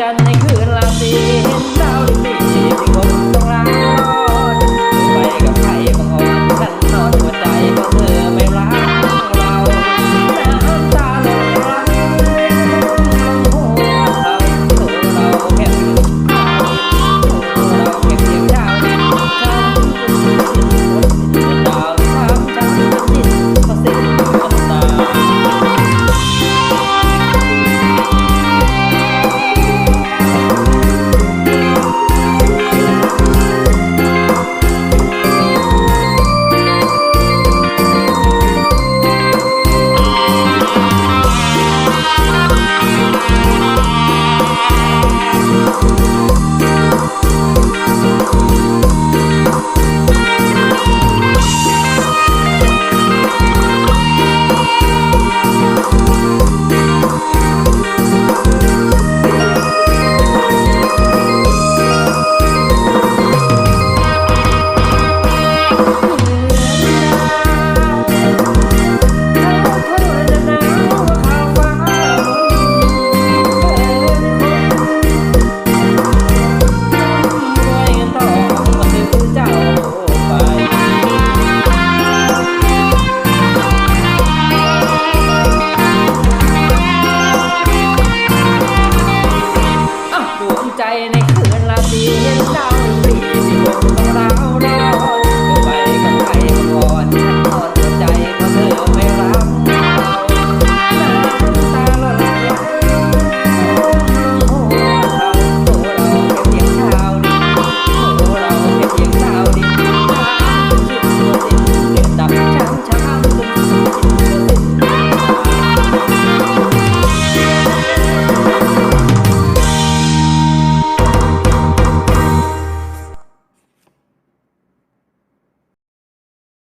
จันทร์ในคืนลาตี ใจในคืนลาตรีเห็นดาวสีสิบหกดาเรา